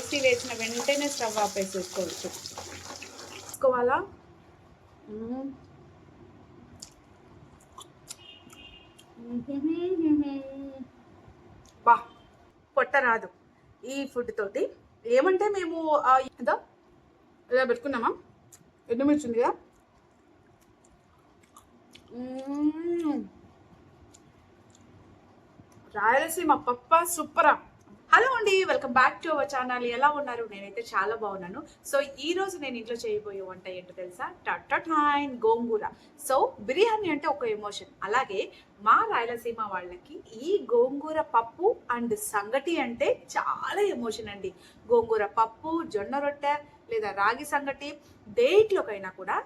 Mixie వేసిన వెంటనే stove off వేసేసుకోవచ్చు వేసుకోవాలా బా పొట్ట రాదు ఈ ఫుడ్ తోటి. ఏమంటే మేము ఆ, ఇదో? ఇలా పెట్టుకున్నామా? ఎండుమిర్చి ఉంది కదా? రాయలసీమ పప్ప సూపరా. హలో అండి welcome back to our channel. ఎలా ఉన్నారు? నేనైతే చాలా బాగున్నాను. సో ఈ రోజు నేను ఇంట్లో చేయబోయే వంట ఏంటో తెలుసా? టైన్ గోంగూర. సో బిర్యానీ అంటే ఒక ఎమోషన్. అలాగే మా రాయలసీమ వాళ్ళకి ఈ గోంగూర పప్పు అండ్ సంగటి అంటే చాలా ఎమోషన్ అండి. గోంగూర పప్పు జొన్న రొట్టె లేదా రాగి సంగటి దేంట్లోకైనా కూడా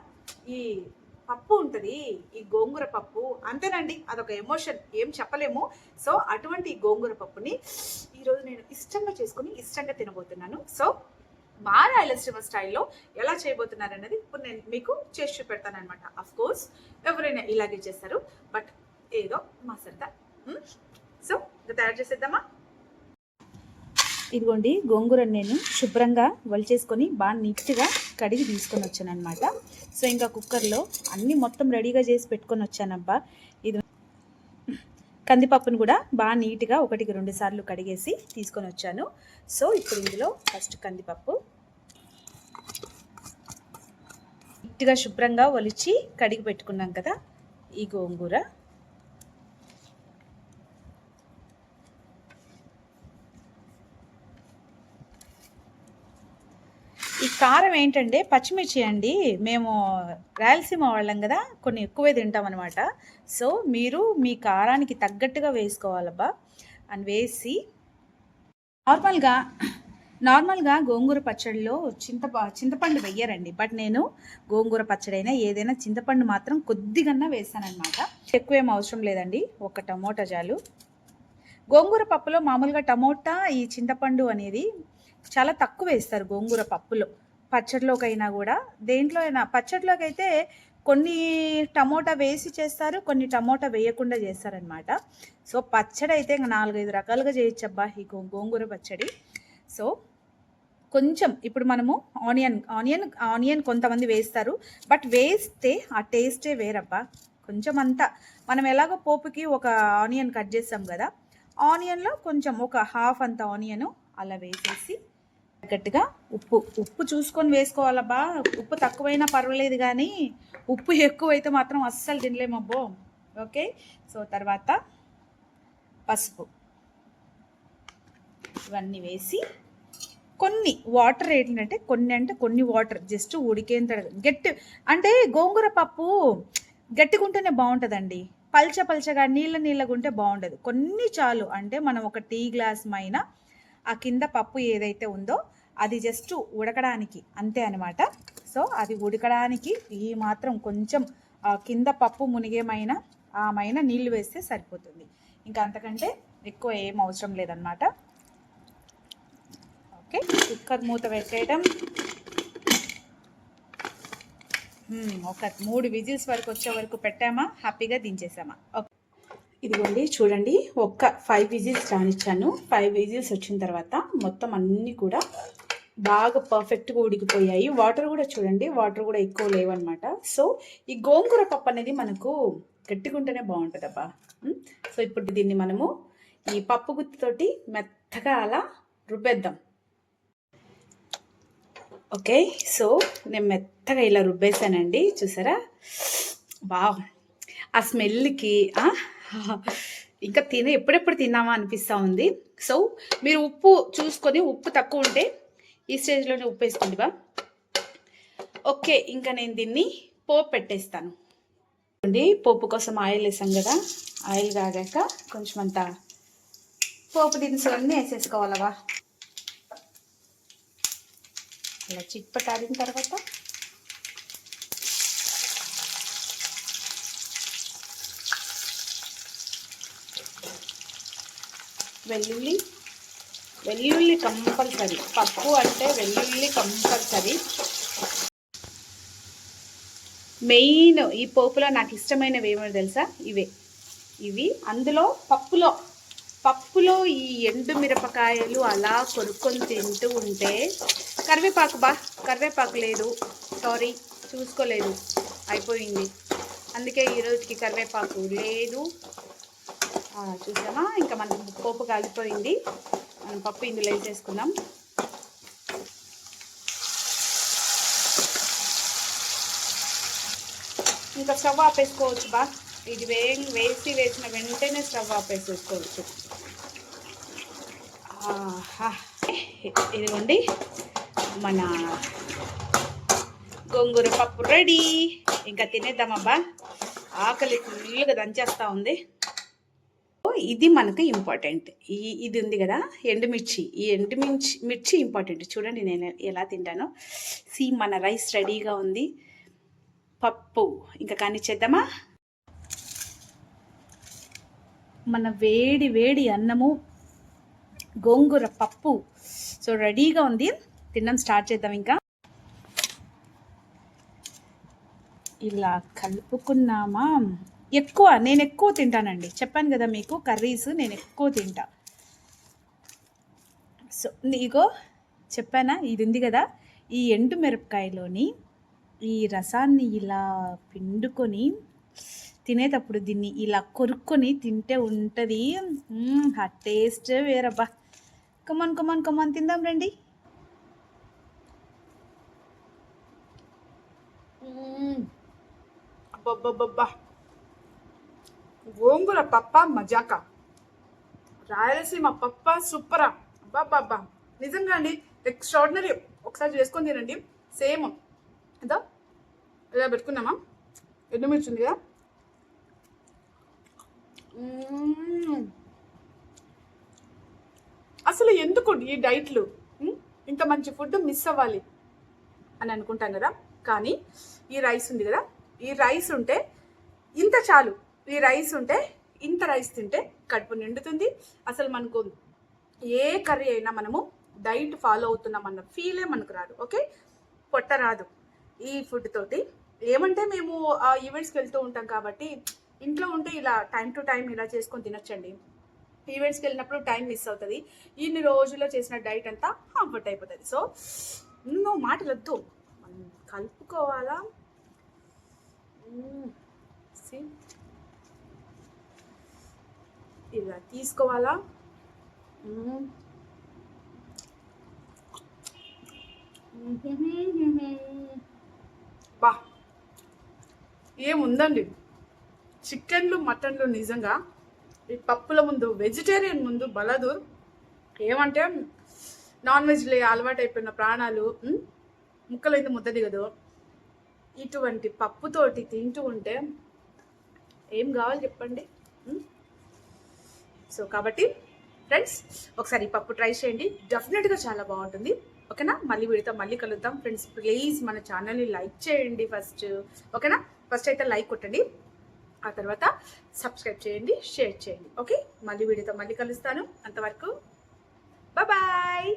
ఈ పప్పు ఉంటుంది ఈ గోంగూర పప్పు. అంతేనండి అదొక ఎమోషన్. ఏం చెప్పలేము. సో అటువంటి ఈ గోంగూర పప్పుని ఈరోజు నేను ఇష్టంగా చేసుకుని ఇష్టంగా తినబోతున్నాను. సో మా రాయలసీమ స్టైల్లో ఎలా చేయబోతున్నారు అనేది ఇప్పుడు నేను మీకు చేసి చూపెడతాను అనమాట అఫ్ కోర్స్ ఎవరైనా ఇలాగే చేస్తారు బట్ ఏదో మా సరదా సో hmm? ఇంకా తయారు చేసేద్దామా? ఇదిగోండి గోంగూర నేను శుభ్రంగా వలిచేసుకొని బాగా నీట్గా కడిగి తీసుకొని వచ్చాను అనమాట సో ఇంకా కుక్కర్లో అన్నీ మొత్తం రెడీగా చేసి పెట్టుకొని వచ్చానబ్బా. ఇది కందిపప్పును కూడా బాగా నీట్గా ఒకటికి రెండు సార్లు కడిగేసి తీసుకొని వచ్చాను. సో ఇప్పుడు ఇందులో ఫస్ట్ కందిపప్పు. నీట్గా శుభ్రంగా ఒలిచి కడిగి పెట్టుకున్నాం కదా ఈ గోంగూర ఈ కారం ఏంటంటే పచ్చిమిర్చి అండి. మేము రాయలసీమ వాళ్ళం కదా కొన్ని ఎక్కువే తింటాం అనమాట సో మీరు మీ కారానికి తగ్గట్టుగా వేసుకోవాలబ్బా. అని వేసి నార్మల్గా నార్మల్గా గోంగూర పచ్చడిలో చింత చింతపండు వెయ్యరండి. బట్ నేను గోంగూర పచ్చడైనా ఏదైనా చింతపండు మాత్రం కొద్దిగన్నా వేసానమాట ఎక్కువేం అవసరం లేదండి. ఒక టమోటా చాలు. గోంగూర పప్పులో మామూలుగా టమోటా ఈ చింతపండు అనేది చాలా తక్కువ వేస్తారు గోంగూర పప్పులో. పచ్చడిలోకైనా కూడా. దేంట్లో అయినా పచ్చడిలోకి అయితే కొన్ని టమోటా వేసి చేస్తారు కొన్ని టమోటా వేయకుండా చేస్తారనమాట సో పచ్చడి అయితే ఇంకా నాలుగైదు రకాలుగా చేయొచ్చబ్బా ఈ గోంగూర పచ్చడి. సో కొంచెం ఇప్పుడు మనము ఆనియన్ ఆనియన్ ఆనియన్ కొంతమంది వేస్తారు. బట్ వేస్తే ఆ టేస్టే వేరబ్బా. కొంచెం అంతా మనం ఎలాగో పోపుకి ఒక ఆనియన్ కట్ చేస్తాం కదా ఆనియన్లో కొంచెం ఒక హాఫ్ అంత ఆనియను అలా వేసేసి గట్టిగా ఉప్పు ఉప్పు చూసుకొని వేసుకోవాలబ్బా. ఉప్పు తక్కువైనా పర్వాలేదు కానీ ఉప్పు ఎక్కువైతే మాత్రం అస్సలు తినలేమబ్బో ఓకే? సో తర్వాత పసుపు. ఇవన్నీ వేసి కొన్ని వాటర్ ఏంటంటే కొన్ని అంటే కొన్ని వాటర్ జస్ట్ ఉడికేంత గట్టి అంటే గోంగూర పప్పు గట్టిగా ఉంటేనే బాగుంటుందండి. పల్చ పల్చగా నీళ్ళ నీళ్ళగా ఉంటే బాగుండదు. కొన్ని చాలు అంటే మనం ఒక టీ గ్లాస్ మైన ఆ కింద పప్పు ఏదైతే ఉందో అది జస్ట్ ఉడకడానికి అంతే అనమాట సో అది ఉడకడానికి ఈ మాత్రం కొంచెం కింద పప్పు మునిగేమైన ఆ మైన వేస్తే సరిపోతుంది. ఇంకా అంతకంటే ఎక్కువ ఏం అవసరం లేదనమాట ఓకే కుక్కర్ మూత పెట్టేయడం hmm, ఒక మూడు విజిల్స్ వరకు వచ్చే వరకు పెట్టామా? హ్యాపీగా దించేసామా? ఓకే ఇదిగోండి చూడండి ఒక్క ఫైవ్ విజిల్స్ రానిచ్చాను. ఫైవ్ విజిల్స్ వచ్చిన తర్వాత మొత్తం అన్నీ కూడా బాగా పర్ఫెక్ట్గా ఉడికిపోయాయి. వాటర్ కూడా చూడండి వాటర్ కూడా ఎక్కువ లేవన్నమాట. సో ఈ గోంగూర పప్పు అనేది మనకు గట్టిగుంటేనే బాగుంటుందబ్బా. సో ఇప్పుడు దీన్ని మనము ఈ పప్పు గుత్తితోటి మెత్తగా అలా రుబ్బేద్దాం. ఓకే సో నేను మెత్తగా ఇలా రుబ్బేసానండి చూసారా? బావ్ ఆ స్మెల్కి ఇంకా తిన ఎప్పుడెప్పుడు తిన్నామా అనిపిస్తూ ఉంది. సో మీరు ఉప్పు చూసుకొని ఉప్పు తక్కువ ఉంటే ఈ స్టేజ్లోనే ఉప్పు వేసుకోండి బా. ఓకే ఇంకా నేను దీన్ని పోపు పెట్టేస్తాను. అండి పోపు కోసం ఆయిల్ వేసాం కదా ఆయిల్ కాగాక కొంచెం అంత పోపు దినుసులన్నీ వేసేసుకోవాలవా అలా చిట్పటాడిన తర్వాత వెల్లుల్లి వెల్లుల్లి కంపల్సరీ. పప్పు అంటే వెల్లుల్లి కంపల్సరీ. మెయిన్ ఈ పోపులో నాకు ఇష్టమైనవి ఏమో తెలుసా? ఇవే. ఇవి. అందులో పప్పులో పప్పులో ఈ ఎండు మిరపకాయలు అలా కొనుక్కొని తింటూ ఉంటే కరివేపాకు బా కరివేపాకు లేదు. సారీ చూసుకోలేదు. అయిపోయింది. అందుకే ఈరోజుకి కరివేపాకు లేదు. చూసామా ఇంకా మనకి పోపు కాలిపోయింది మనం పప్పు ఇందులో వేసేసుకుందాం. ఇంకా స్టవ్ ఆపేసుకోవచ్చు బా. ఇది వే వేసి వేసిన వెంటనే స్టవ్ ఆపేసేసుకోవచ్చు. ఇదిగోండి. మన గోంగూర పప్పు రెడీ. ఇంకా తినేద్దామబ్బా. ఆకలి ఫుల్గా దంచేస్తూ ఉంది. ఇది మనకు ఇంపార్టెంట్ ఈ ఇది ఉంది కదా ఎండుమిర్చి. ఈ ఎండుమిర్చి మిర్చి ఇంపార్టెంట్ చూడండి నేను ఎలా తింటానో. సి మన రైస్ రెడీగా ఉంది. పప్పు. ఇంకా కానీ చేద్దామా? మన వేడి వేడి అన్నము గోంగూర పప్పు. సో రెడీగా ఉంది. తినడం స్టార్ట్ చేద్దాం ఇంకా. ఇలా కలుపుకున్నామా? ఎక్కువ నేను ఎక్కువ తింటానండి. చెప్పాను కదా మీకు కర్రీస్ నేను ఎక్కువ తింటా. సో నీకో చెప్పానా? ఇది ఉంది కదా ఈ ఎండు మిరపకాయలోని ఈ రసాన్ని ఇలా పిండుకొని తినేటప్పుడు దీన్ని ఇలా కొరుక్కొని తింటే ఉంటుంది. ఆ టేస్ట్ వేరబ్బా. కమాన్ కమాన్ కమాన్ తిందాం రండి. అబ్బబ్బబ్బబ్బా. గోంగూర పప్ప మజాక. రాయలసీమ పప్ప సూపరా. అబ్బాబ్బా నిజంగా అండి ఎక్స్ట్రాడినరీ ఒకసారి చేసుకొని తినండి. సేమ్. ఎంత ఇలా పెట్టుకున్నామా ఎండుమిర్చి ఉంది కదా? అసలు ఎందుకు ఈ డైట్లు? ఇంత మంచి ఫుడ్ మిస్ అవ్వాలి అని అనుకుంటాం కదా. కానీ ఈ రైస్ ఉంది కదా. ఈ రైస్ ఉంటే ఇంత చాలు. ఈ రైస్ ఉంటే ఇంత రైస్ తింటే కడుపు నిండుతుంది. అసలు మనకు ఏ కర్రీ అయినా మనము డైట్ ఫాలో అవుతున్నాం అన్న ఫీలే మనకు రాదు ఓకే? పొట్ట రాదు ఈ ఫుడ్ తోటి. ఏమంటే మేము ఈవెంట్స్కి వెళ్తూ ఉంటాం కాబట్టి ఇంట్లో ఉంటే ఇలా టైం టు టైం ఇలా చేసుకొని తినొచ్చండి. ఈవెంట్స్కి వెళ్ళినప్పుడు టైం మిస్ అవుతుంది. ఇన్ని రోజుల్లో చేసిన డైట్ అంతా హాంఫర్ట్ అయిపోతుంది. సో నువ్వు మాటలు వద్దు మనం కలుపుకోవాలా? సి ఇలా తీసుకోవాలా. బా. ఏముందండి? చికెన్లు మటన్లు నిజంగా ఈ పప్పుల ముందు వెజిటేరియన్ ముందు బలదూర్ ఏమంటే నాన్ వెజ్లో అలవాటు అయిపోయిన ప్రాణాలు ముక్కలైంది ముద్ద దిగదు. ఇటువంటి పప్పుతోటి తింటూ ఉంటే ఏం కావాలి చెప్పండి? సో కాబట్టి ఫ్రెండ్స్ ఒకసారి పప్పు ట్రై చేయండి. డెఫినెట్గా చాలా బాగుంటుంది. ఓకేనా? మళ్ళీ వీడితో మళ్ళీ కలుద్దాం. ఫ్రెండ్స్ ప్లీజ్ మన ఛానల్ని లైక్ చేయండి ఫస్ట్ ఓకేనా? ఫస్ట్ అయితే లైక్ కొట్టండి. ఆ తర్వాత సబ్స్క్రైబ్ చేయండి షేర్ చేయండి. ఓకే మళ్ళీ వీడియోతో మళ్ళీ కలుస్తాను. అంతవరకు బాయ్